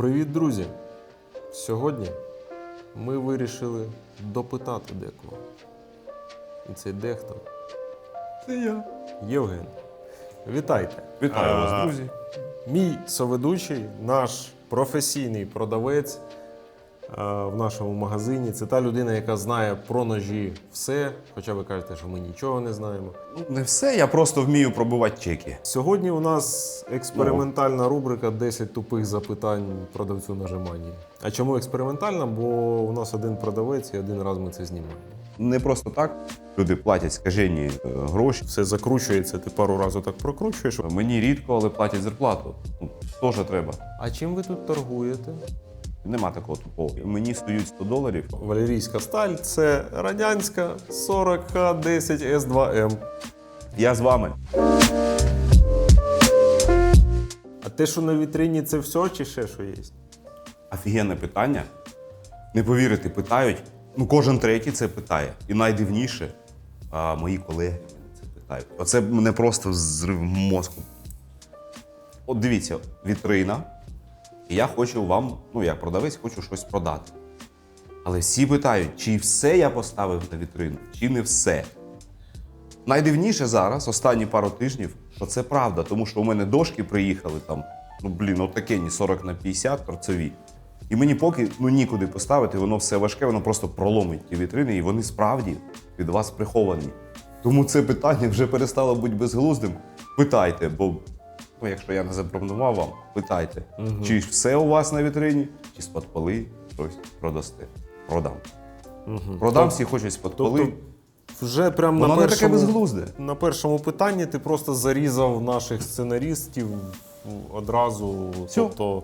Привіт, друзі! Сьогодні ми вирішили допитати декого. І цей дехто Це я. Євген. Вітайте! Вітаю вас, друзі. Мій соведучий, наш професійний продавець в нашому магазині. Це та людина, яка знає про ножі все. Хоча ви кажете, що ми нічого не знаємо. Не все, я просто вмію пробивати чеки. Сьогодні у нас експериментальна рубрика 10 тупих запитань продавцю нажимання. А чому експериментальна? Бо у нас один продавець і один раз ми це знімаємо. Не просто так. Люди платять скажені е, гроші. Все закручується, ти пару разів так прокручуєш. Мені рідко, але платять зарплату. Ну, теж треба. А чим ви тут торгуєте? Нема такого тупого. Мені стоють 100 доларів. Валерійська сталь це радянська 40Х10 С2М. Я з вами. А те, що на вітрині, це все чи ще що є? Офігенне питання. Не повірите, питають. Ну, кожен третій це питає. І найдивніше, а мої колеги мене це питають. Оце мене просто зрив мозку. От дивіться, вітрина. І я хочу вам, ну як продавець, хочу щось продати. Але всі питають, чи все я поставив на вітрину, чи не все. Найдивніше зараз, останні пару тижнів, що це правда, тому що у мене дошки приїхали там, ну блін, отакені 40 на 50 торцеві. І мені поки ну нікуди поставити, воно все важке, воно просто проломить ті вітрини, і вони справді від вас приховані. Тому це питання вже перестало бути безглуздим. Питайте, бо ну, якщо я не запропонував вам, питайте, чи все у вас на вітрині, чи з-під поли щось продасте. Продам. Продам всі хочуть з-під поли. Тобто вже Воно на не таке першому, безглузде. на першому питанні ти просто зарізав наших сценаристів одразу. Всьо. Тобто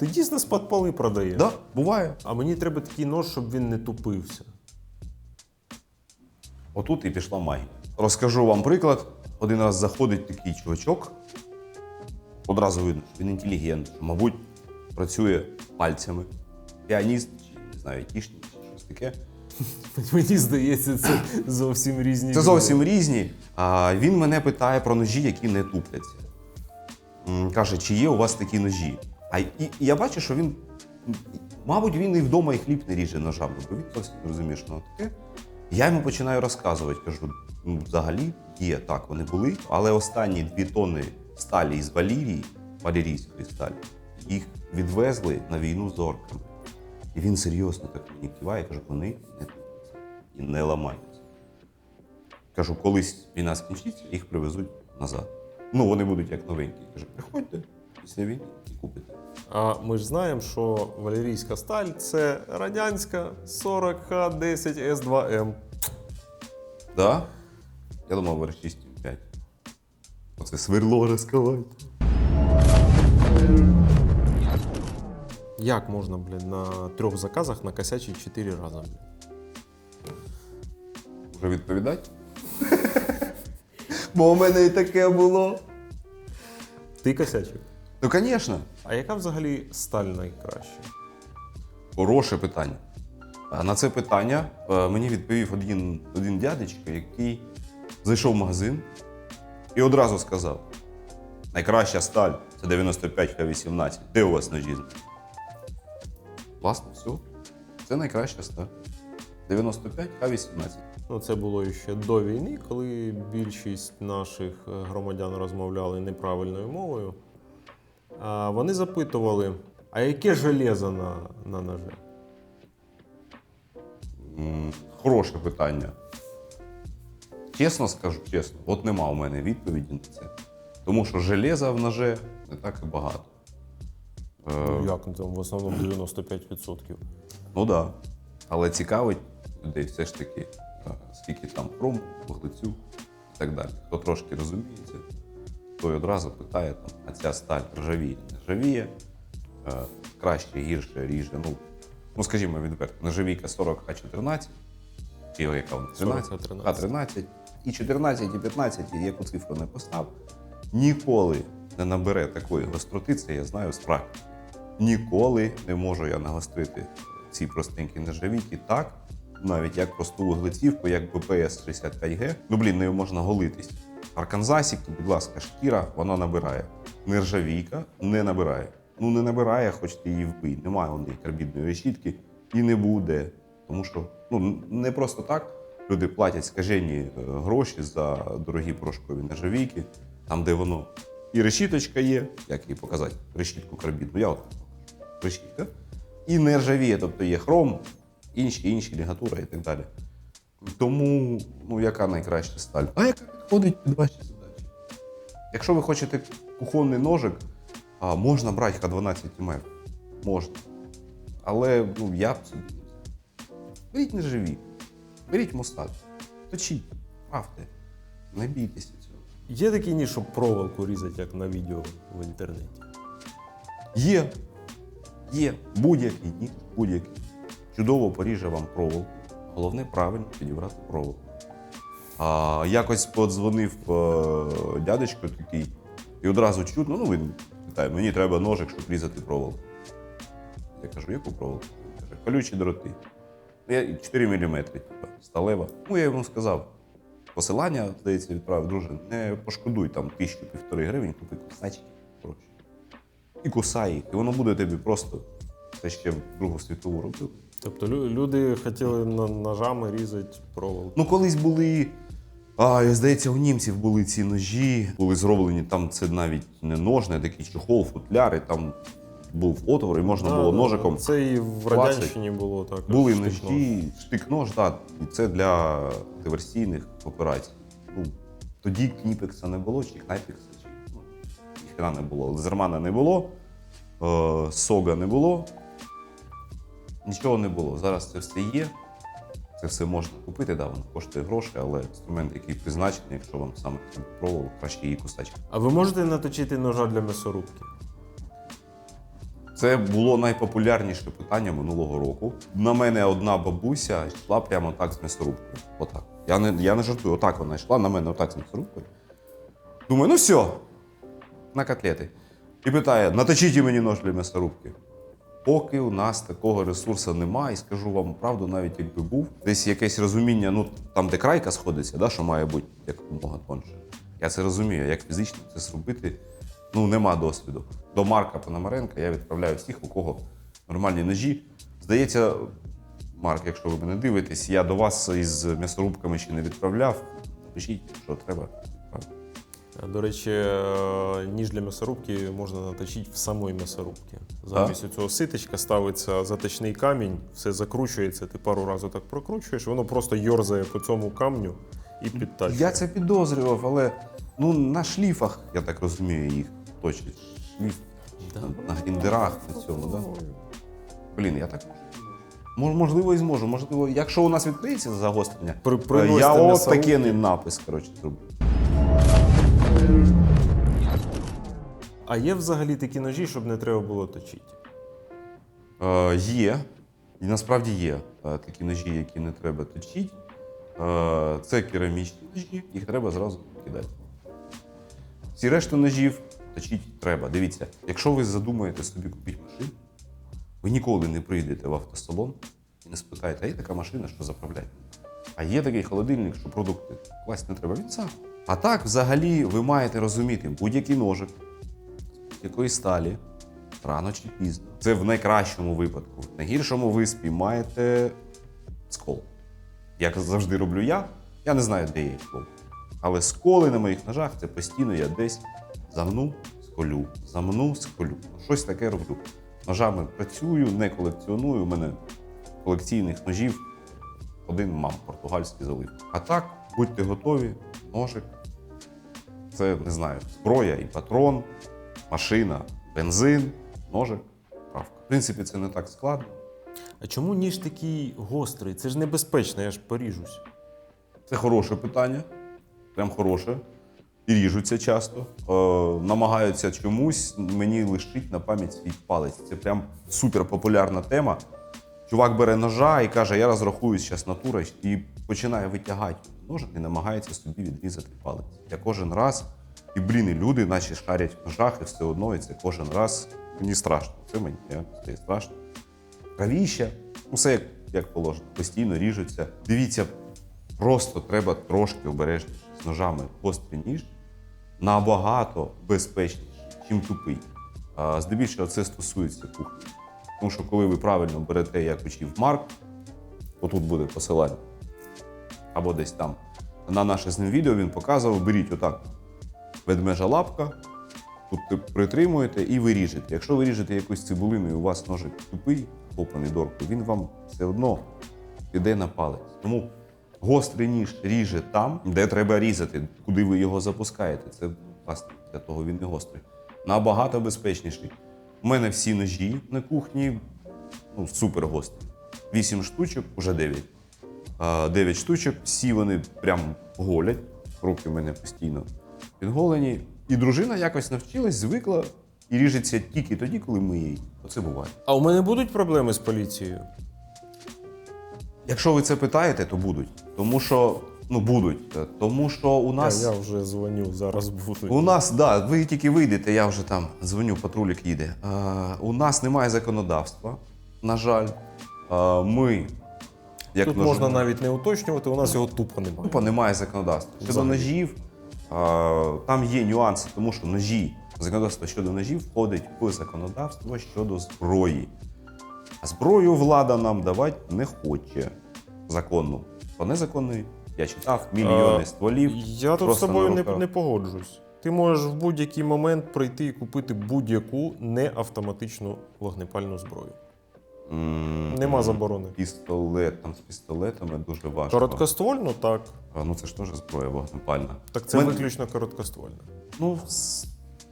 ти дійсно з-під продаєш. Да, буває. А мені треба такий нож, щоб він не тупився. Отут і пішла магія. Розкажу вам приклад. Один раз заходить такий чувачок. Одразу видно, що він інтелігент, мабуть, працює пальцями. Піаніст, чи не знаю, айтішник, чи щось таке. Мені здається, це зовсім різні. Це зовсім різні. А він мене питає про ножі, які не тупляться. М, Каже, чи є у вас такі ножі? А і, і я бачу, що він, мабуть, він і вдома і хліб не ріже ножами, бо він не розуміє, що воно таке. Я йому починаю розказувати, кажу, ну, взагалі є, так, вони були, але останні дві тонни сталі із Валірії, валірійської сталі, їх відвезли на війну з орками. І він серйозно так мені киває, каже, вони не тупляться і не ламаються. Кажу, колись війна скінчиться, їх привезуть назад. Ну, вони будуть як новенькі. Кажу, приходьте після війни і купите. А ми ж знаємо, що валерійська сталь це радянська 40Х10 С2М. Да? Я думав, ви 6 5. Оце сверло розкривайте. Як можна, блін, на трьох заказах накосячити 4 рази? Блін? Вже відповідати? Бо у мене і таке було. Ти косячив? Ну, звісно. А яка взагалі сталь найкраща? Хороше питання. А На це питання е, мені відповів один, один дядечко, який зайшов в магазин і одразу сказав: найкраща сталь це 95 Х18. Де у вас ножі? Власне, все. Це найкраща сталь. 95 Х18. Ну, це було ще до війни, коли більшість наших е, громадян розмовляли неправильною мовою. А вони запитували: а яке железо на, на ножі? Хороше питання. Чесно скажу, чесно, от нема у мене відповіді на це. Тому що железа в ноже не так і багато. Е, Ну, як ну, там в основному 95%. Ну так. Да. Але цікавить людей все ж таки, е, скільки там хрому, вуглецю і так далі. Хто трошки розуміється, той одразу питає, там, а ця сталь ржавіє, не ржавіє, е, краще, гірше, ріже. Ну, ну скажімо відверто, нержавійка 40 А14, чи яка вона 13, 40 А13, і 14, і 15, і яку цифру не постав, ніколи не набере такої гостроти, це я знаю з практики. Ніколи не можу я нагострити ці простенькі нержавійки так, навіть як просту вуглецівку, як БПС 65Г. Ну блін, нею можна голитись. Арканзасік, будь ласка, шкіра, вона набирає. Нержавійка не набирає. ну не набирає, хоч ти її вбий. Немає у неї карбідної решітки і не буде. Тому що ну, не просто так люди платять скажені е, гроші за дорогі порошкові нержавійки, там, де воно і решіточка є, як її показати, решітку карбідну. Я от решітка. І нержавіє, тобто є хром, інші, інші лігатура і так далі. Тому, ну, яка найкраща сталь? А яка підходить під ваші задачі? Якщо ви хочете кухонний ножик, а, можна брати Х12 МФ. Можна. Але ну, я б собі. Беріть нержаві, беріть мостат, точіть, правте, не бійтеся цього. Є такий ніж, щоб проволоку різати, як на відео в інтернеті. Є. Є. Будь-який ніж, будь-який. Чудово поріже вам проволоку. Головне правильно підібрати проволоку. А, якось подзвонив е, дядечко такий, і одразу чутно, ну він питає, мені треба ножик, щоб різати проволоку. Я кажу, яку проволоку? Він каже, колючі дроти. Ну, Я 4 мм, типу, сталева. Ну, я йому сказав. Посилання, здається, відправив, друже, не пошкодуй там тисячу півтори гривень, купи кусачки гроші. І кусай їх. І воно буде тобі просто. Це ще в Другу світову робили. Тобто люди хотіли ножами різати проволоку. Ну, колись були. А, здається, у німців були ці ножі, були зроблені там це навіть не ножне, такий чохол, футляр, і там був отвор, і можна було Да, ножиком. Це і в. Радянщині було так. Були ножі, штик-нож, так, і це для диверсійних операцій. Ну, тоді кніпекса не було, чи кнайпекса, чи ну, ніхрена не було. Лазермана не було, е, сога не було. Нічого не було. Зараз це все є. Це все можна купити, да, воно коштує гроші, але інструмент, який призначений, якщо вам саме треба проволоку, краще її кусачки. А ви можете наточити ножа для м'ясорубки? Це було найпопулярніше питання минулого року. На мене одна бабуся йшла прямо так з м'ясорубкою. Отак. Я не, я не жартую, отак вона йшла на мене отак з м'ясорубкою. Думаю, ну все, на котлети. І питає: наточіть мені нож для м'ясорубки. Поки у нас такого ресурсу немає, і скажу вам правду, навіть якби був, десь якесь розуміння, ну там, де крайка сходиться, да, що має бути якомога тонше. Я це розумію, як фізично це зробити. Ну, нема досвіду. До Марка Пономаренка я відправляю всіх, у кого нормальні ножі. Здається, Марк, якщо ви мене дивитесь, я до вас із м'ясорубками ще не відправляв. Пишіть, що треба. До речі, е, ніж для м'ясорубки можна наточити в самої м'ясорубки. Замість цього ситочка ставиться заточний камінь, все закручується, ти пару разів так прокручуєш, воно просто йорзає по цьому камню і підтачує. Я це підозрював, але ну, на шліфах, я так розумію, їх Да. на, гріндерах, на цьому, да? Блін, я так можу. Можливо, і зможу. Можливо, якщо у нас відкриється загострення, При- е, я от такий напис, коротше, зроблю. А є взагалі такі ножі, щоб не треба було точити. Е, є. І насправді є е, такі ножі, які не треба точити. Е, це керамічні ножі, їх треба зразу кидати. Всі решту ножів точити треба. Дивіться, якщо ви задумаєте собі купити машину, ви ніколи не прийдете в автосалон і не спитаєте, а є така машина, що заправляє. А є такий холодильник, що продукти класть не треба. Він сам. А так, взагалі, ви маєте розуміти, будь-який ножик якої сталі, рано чи пізно. Це в найкращому випадку. В найгіршому ви спіймаєте скол. Як завжди роблю я, я не знаю, де є скол. Але сколи на моїх ножах це постійно я десь замну, сколю, замну, сколю. Щось таке роблю. Ножами працюю, не колекціоную. У мене колекційних ножів один мам португальський залив. А так, будьте готові, ножик. Це не знаю, зброя і патрон, машина, бензин, ножик, правка. В принципі, це не так складно. А чому ніж такий гострий? Це ж небезпечно, я ж поріжусь. Це хороше питання, прям хороше. І ріжуться часто. Е, намагаються чомусь мені лишить на пам'ять свій палець. Це прям супер тема. Чувак бере ножа і каже: я розрахуюсь зараз натурою і починає витягати ножик і намагається собі відрізати палець. Я кожен раз, і блін, і люди, наче шарять в ножах, і все одно, і це кожен раз. Мені страшно. Це мені стає страшно. Кровіща, усе як, як положено, постійно ріжуться. Дивіться, просто треба трошки обережніше ножами гострий ніж набагато безпечніше, чим тупий. Здебільшого це стосується кухні. Тому що коли ви правильно берете, як учив Марк, отут буде посилання, або десь там на наше з ним відео він показував, беріть отак ведмежа лапка, тут притримуєте і ви ріжете. Якщо ви ріжете якусь цибулину і у вас ножик тупий або помідорку, він вам все одно піде на палець. Тому гострий ніж ріже там, де треба різати, куди ви його запускаєте. Це власне для того він не гострий. Набагато безпечніший. У мене всі ножі на кухні ну, супер гострі. Вісім штучок, уже дев'ять. Дев'ять штучок, всі вони прям голять. Руки в мене постійно підголені. І дружина якось навчилась, звикла і ріжеться тільки тоді, коли ми її. Оце буває. А у мене будуть проблеми з поліцією? Якщо ви це питаєте, то будуть. Тому що ну будуть. Тому що у нас Я, я вже дзвоню, зараз буду. у нас, да, ви тільки вийдете, я вже там дзвоню, патрулік їде. Е, у нас немає законодавства, на жаль. Е, ми, як Тут ножи- можна навіть не уточнювати, у нас його тупо немає. Тупо немає законодавства. Щодо Взагалі. ножів, е, там є нюанси, тому що ножі, законодавство щодо ножів входить в законодавство щодо зброї. А зброю влада нам давати не хоче законну. По незаконної я читав мільйони стволів. Я тут з тобою не, не погоджуюсь. Ти можеш в будь-який момент прийти і купити будь-яку неавтоматичну вогнепальну зброю. М, Нема заборони. Пістолет, там з пістолетами дуже важко. Короткоствольно, так. А, Ну це ж теж зброя вогнепальна. Так це Мен- виключно короткоствольно. Ну,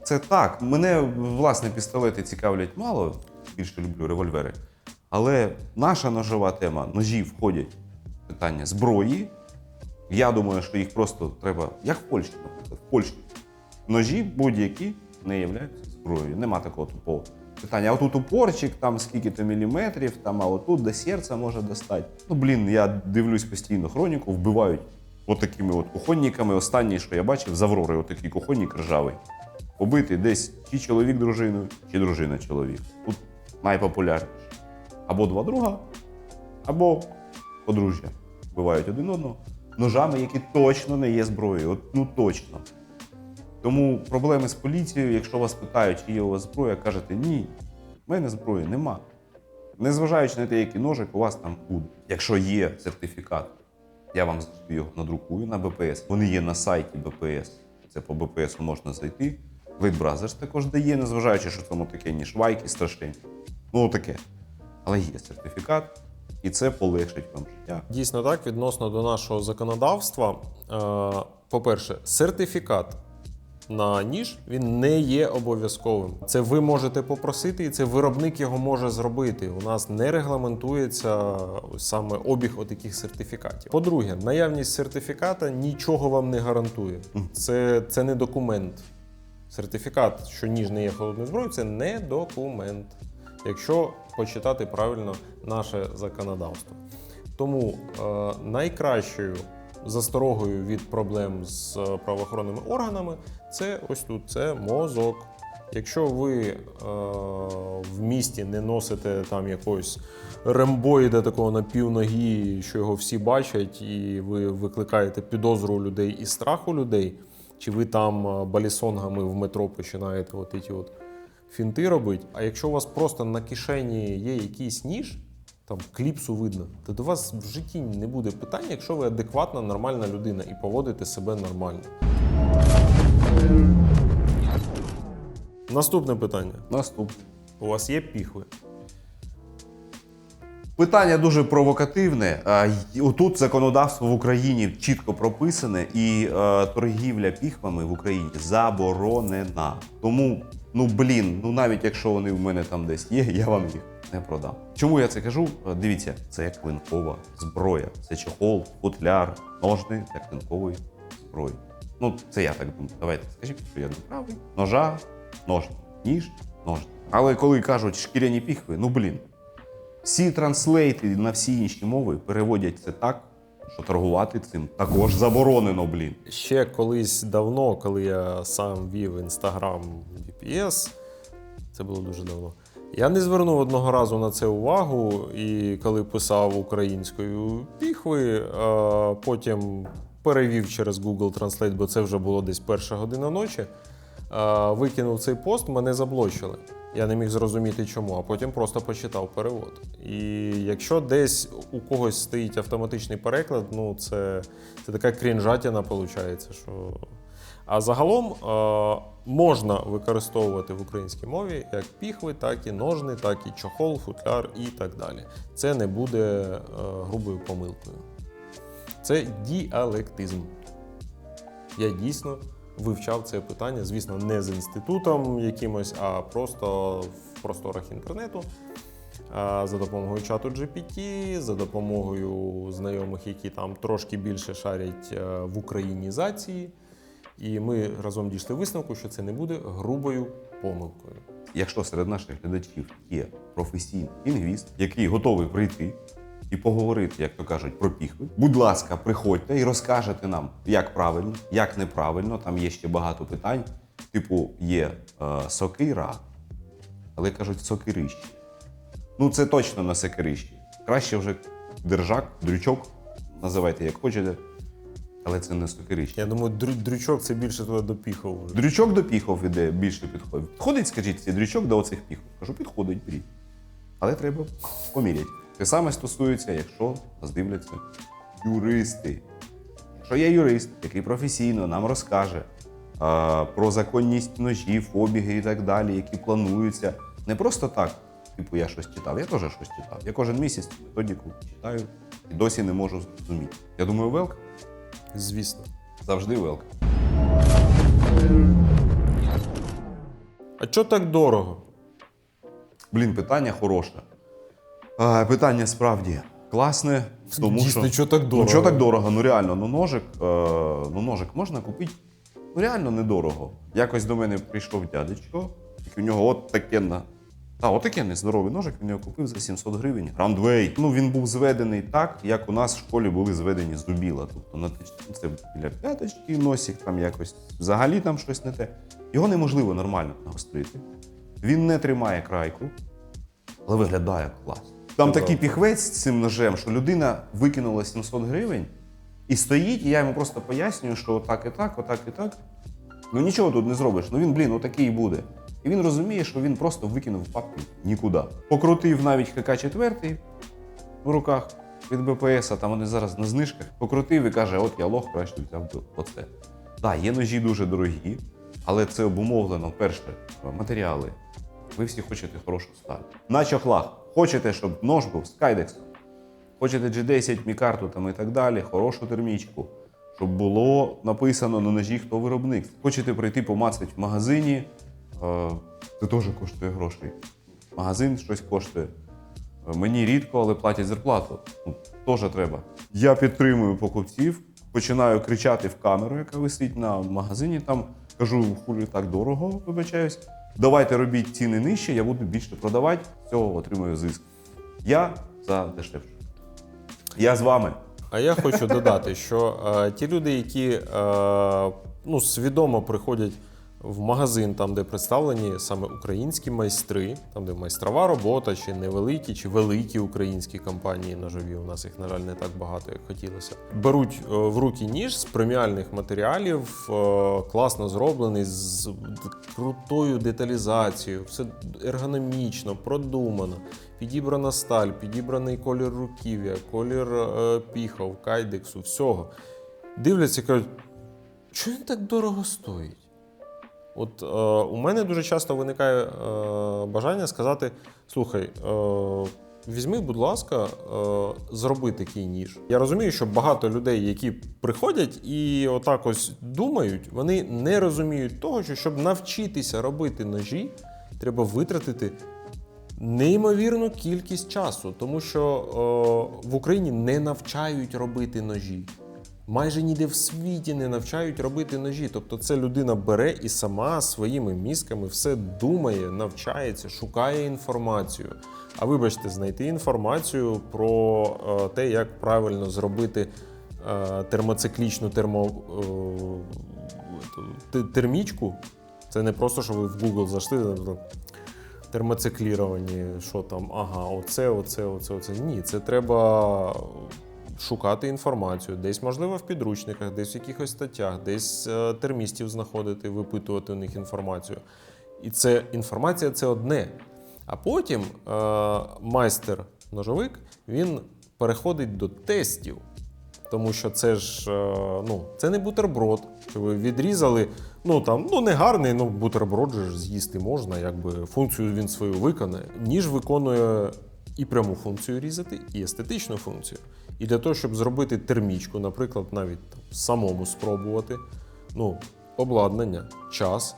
це так. Мене власне пістолети цікавлять мало. Більше люблю револьвери. Але наша ножова тема ножі входять питання зброї. Я думаю, що їх просто треба, як в Польщі, наприклад. В Польщі ножі будь-які не являються зброєю. Нема такого тупого питання. А отут упорчик, там скільки-то міліметрів, там, а отут до серця може достати. Ну, блін, я дивлюсь постійно хроніку, вбивають отакими от кухонниками. Останній, що я бачив, з Аврори, отакий кухонник ржавий. Побитий десь чи чоловік дружиною, чи дружина чоловік. Тут найпопулярніше. Або два друга, або подружжя. Вбивають один одного ножами, які точно не є зброєю. От, ну точно. Тому проблеми з поліцією, якщо вас питають, чи є у вас зброя, кажете ні, в мене зброї нема. Незважаючи на те, який ножик у вас там буде. Якщо є сертифікат, я вам його надрукую на БПС. Вони є на сайті БПС. Це по БПС можна зайти. Blade також дає, незважаючи, що там таке ні швайки страшні. Ну, таке. Але є сертифікат, і це полегшить вам життя. Дійсно так, відносно до нашого законодавства. Е, По-перше, сертифікат на ніж він не є обов'язковим. Це ви можете попросити, і це виробник його може зробити. У нас не регламентується саме обіг отаких сертифікатів. По-друге, наявність сертифіката нічого вам не гарантує. Це, це не документ. Сертифікат, що ніж не є холодною зброєю, це не документ, якщо почитати правильно наше законодавство. Тому е, найкращою засторогою від проблем з е, правоохоронними органами це ось тут це мозок. Якщо ви е, в місті не носите там якогось рембоїда такого на півногі, що його всі бачать, і ви викликаєте підозру у людей і страх у людей, чи ви там е, балісонгами в метро починаєте от от фінти робити. А якщо у вас просто на кишені є якийсь ніж, там кліпсу видно, то до вас в житті не буде питань, якщо ви адекватна, нормальна людина і поводите себе нормально. Наступне питання. Наступне. У вас є піхви? Питання дуже провокативне. Отут законодавство в Україні чітко прописане, і е, торгівля піхвами в Україні заборонена. Тому, ну блін, ну навіть якщо вони в мене там десь є, я вам їх не продам. Чому я це кажу? Е, Дивіться, це клинкова зброя. Це чохол, футляр, ножни для клинкової зброї. Ну, це я так думаю. Давайте скажіть, що я не правий. Ножа, ножни, ніж, ножни. Але коли кажуть шкіряні піхви, ну блін. Всі транслейти на всі інші мови переводять це так, що торгувати цим також заборонено, блін. Ще колись давно, коли я сам вів інстаграм VPS, це було дуже давно. Я не звернув одного разу на це увагу, і коли писав українською піхви, а потім перевів через Google Translate, бо це вже було десь перша година ночі. е, викинув цей пост, мене заблочили. Я не міг зрозуміти чому, а потім просто почитав перевод. І якщо десь у когось стоїть автоматичний переклад, ну це, це така крінжатіна виходить, що. А загалом е, можна використовувати в українській мові як піхви, так і ножни, так і чохол, футляр і так далі. Це не буде е, грубою помилкою. Це діалектизм. Я дійсно вивчав це питання, звісно, не з інститутом якимось, а просто в просторах інтернету. За допомогою чату GPT, за допомогою знайомих, які там трошки більше шарять е, в українізації. І ми разом дійшли висновку, що це не буде грубою помилкою. Якщо серед наших глядачів є професійний лінгвіст, який готовий прийти і поговорити, як то кажуть, про піхви, будь ласка, приходьте і розкажете нам, як правильно, як неправильно. Там є ще багато питань. Типу, є е, сокира, але кажуть сокирищі. Ну, це точно на сокирищі. Краще вже держак, дрючок, називайте як хочете, але це не сокирище. Я думаю, дрю- дрючок це більше туди до піхов. Дрючок до піхов іде більше підходить. Підходить, скажіть, цей дрючок до оцих піхов. Кажу, підходить, беріть. Але треба поміряти. Те саме стосується, якщо нас дивляться юристи. Якщо є юрист, який професійно нам розкаже а, про законність ножів, обіги і так далі, які плануються. Не просто так, типу, я щось читав, я теж щось читав. Я кожен місяць методику читаю і досі не можу зрозуміти. Я думаю, велк Звісно. завжди велк. А чого так дорого? Блін, питання хороше. А, питання справді класне. в Тому, Дійсно, що... чого так дорого? Ну, чого так дорого? Ну реально, ну ножик, е, ну ножик можна купити. Ну реально недорого. Якось до мене прийшов дядечко, який у нього от таке на. Та, отаке нездоровий ножик, він його купив за 700 гривень. Грандвей. Ну він був зведений так, як у нас в школі були зведені з дубіла. Тобто на це біля п'яточки, носик там якось взагалі там щось не те. Його неможливо нормально нагострити. Він не тримає крайку, але виглядає класно. Там такий піхвець з цим ножем, що людина викинула 700 гривень і стоїть, і я йому просто пояснюю, що отак і так, отак і так. Ну нічого тут не зробиш. Ну він, блін, отакий і буде. І він розуміє, що він просто викинув папку нікуди. Покрутив навіть ХК-4 в руках від БПС, а там вони зараз на знижках. Покрутив і каже: от я лох, краще взяв би оце. Так, є ножі дуже дорогі, але це обумовлено перше матеріали. Ви всі хочете хорошу сталь. На чохлах. Хочете, щоб нож був з кайдексом. Хочете G10 мікарту там і так далі, хорошу термічку, щоб було написано на ножі, хто виробник. Хочете прийти помацати в магазині, е, це теж коштує грошей. Магазин щось коштує. Е, Мені рідко, але платять зарплату. Ну, теж треба. Я підтримую покупців, починаю кричати в камеру, яка висить на магазині. Там кажу, хулі так дорого, вибачаюсь. Давайте робіть ціни нижче, я буду більше продавати, з цього отримую зиск. Я за дешевше. Я з вами. А я хочу додати, що е, ті люди, які е, ну, свідомо приходять в магазин, там, де представлені саме українські майстри, там, де майстрова робота, чи невеликі, чи великі українські компанії ножові, у нас їх, на жаль, не так багато, як хотілося. Беруть е, в руки ніж з преміальних матеріалів, е, класно зроблений, з крутою деталізацією, все ергономічно, продумано. Підібрана сталь, підібраний колір руків'я, колір е, піхов, кайдексу, всього. Дивляться кажуть, що він так дорого стоїть? От е, у мене дуже часто виникає е, бажання сказати: слухай, е, візьми, будь ласка, е, зроби такий ніж. Я розумію, що багато людей, які приходять і отак ось думають, вони не розуміють того, що щоб навчитися робити ножі, треба витратити неймовірну кількість часу, тому що е, в Україні не навчають робити ножі. Майже ніде в світі не навчають робити ножі. Тобто це людина бере і сама своїми мізками все думає, навчається, шукає інформацію. А вибачте, знайти інформацію про е, те, як правильно зробити е, термоциклічну термо, е, термічку. Це не просто, що ви в Google зайшли. термоцикліровані, що там, ага, оце, оце, оце, оце. Ні, це треба шукати інформацію, десь, можливо, в підручниках, десь в якихось статтях, десь е, термістів знаходити, випитувати у них інформацію. І це інформація це одне. А потім е, майстер-ножовик він переходить до тестів. Тому що це ж е, ну, це не бутерброд. що Ви відрізали, ну там ну не гарний, ну бутерброд же ж з'їсти можна, якби функцію він свою виконає. Ніж виконує і пряму функцію різати, і естетичну функцію. І для того, щоб зробити термічку, наприклад, навіть самому спробувати, ну, обладнання, час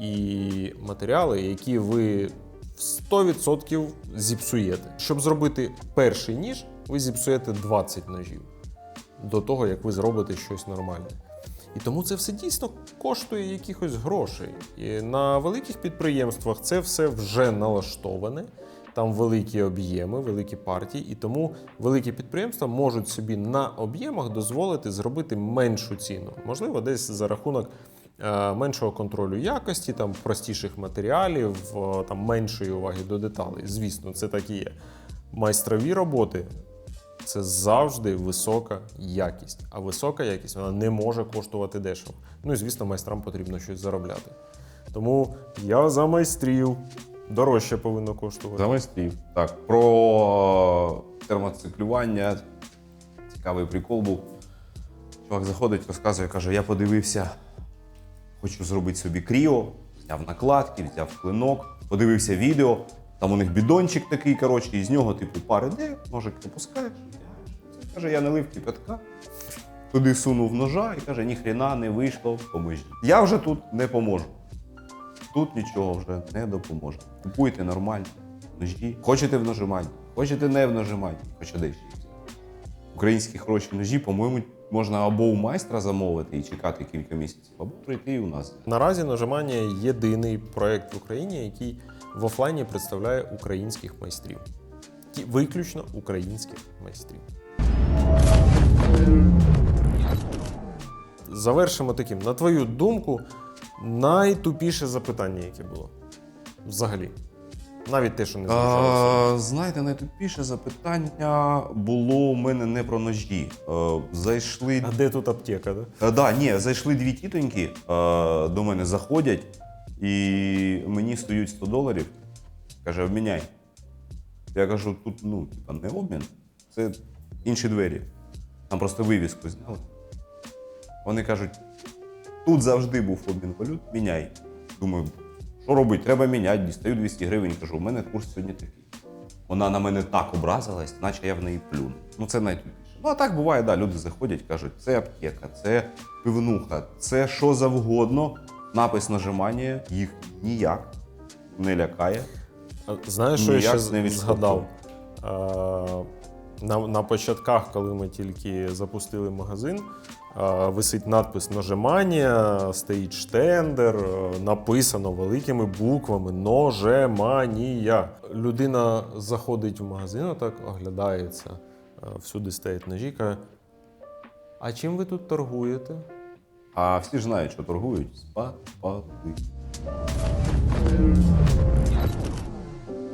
і матеріали, які ви 100% зіпсуєте. Щоб зробити перший ніж, ви зіпсуєте 20 ножів до того, як ви зробите щось нормальне. І тому це все дійсно коштує якихось грошей. І на великих підприємствах це все вже налаштоване. Там великі об'єми, великі партії, і тому великі підприємства можуть собі на об'ємах дозволити зробити меншу ціну. Можливо, десь за рахунок е, меншого контролю якості, там простіших матеріалів, е, там меншої уваги до деталей. Звісно, це так і є. Майстрові роботи це завжди висока якість. А висока якість вона не може коштувати дешево. Ну і звісно, майстрам потрібно щось заробляти. Тому я за майстрів дорожче повинно коштувати. За майстрів. Так, про термоциклювання. Цікавий прикол був. Чувак заходить, розказує, каже: я подивився, хочу зробити собі кріо, взяв накладки, взяв клинок, подивився відео. Там у них бідончик такий, коротше, і з нього, типу, пар іде, ножик опускаєш. Каже, я налив кипятка, туди сунув ножа і каже, ніхрена не вийшло, поможіть. Я вже тут не поможу. Тут нічого вже не допоможе. Купуйте нормальні ножі. Хочете в ножиманні, хочете не в ножиманні, хоча десь. Українські хороші ножі, по-моєму, можна або у майстра замовити і чекати кілька місяців, або прийти і у нас. Наразі нажимання єдиний проект в Україні, який в офлайні представляє українських майстрів. Ті- Виключно українських майстрів. Завершимо таким. На твою думку, найтупіше запитання, яке було. Взагалі. Навіть те, що не. А, знаєте, найтупіше запитання було у мене не про ножі. Е, зайшли А де тут аптека? Да? Е, да, ні, зайшли дві тітоньки е, до мене заходять, і мені стають 100 доларів. Каже, обміняй. Я кажу, тут ну, типа, не обмін, це інші двері. Там просто вивіску зняли. Вони кажуть, тут завжди був обмін валют, міняй. Думаю, що робити? Треба міняти. Дістаю 200 гривень. Кажу, у мене курс сьогодні такий. Вона на мене так образилась, наче я в неї плюну. Ну це найтупіше. Ну а так буває, да, люди заходять, кажуть, це аптека, це пивнуха, це що завгодно. Напис нажимання їх ніяк не лякає. Знаєш, що я ще згадав? На, на початках, коли ми тільки запустили магазин, висить надпис ножеманія, стоїть штендер, е, написано великими буквами ножеманія. Людина заходить в магазин, так оглядається, е, всюди стоять ножі, каже, а чим ви тут торгуєте? А всі ж знають, що торгують. Спа-па-ли.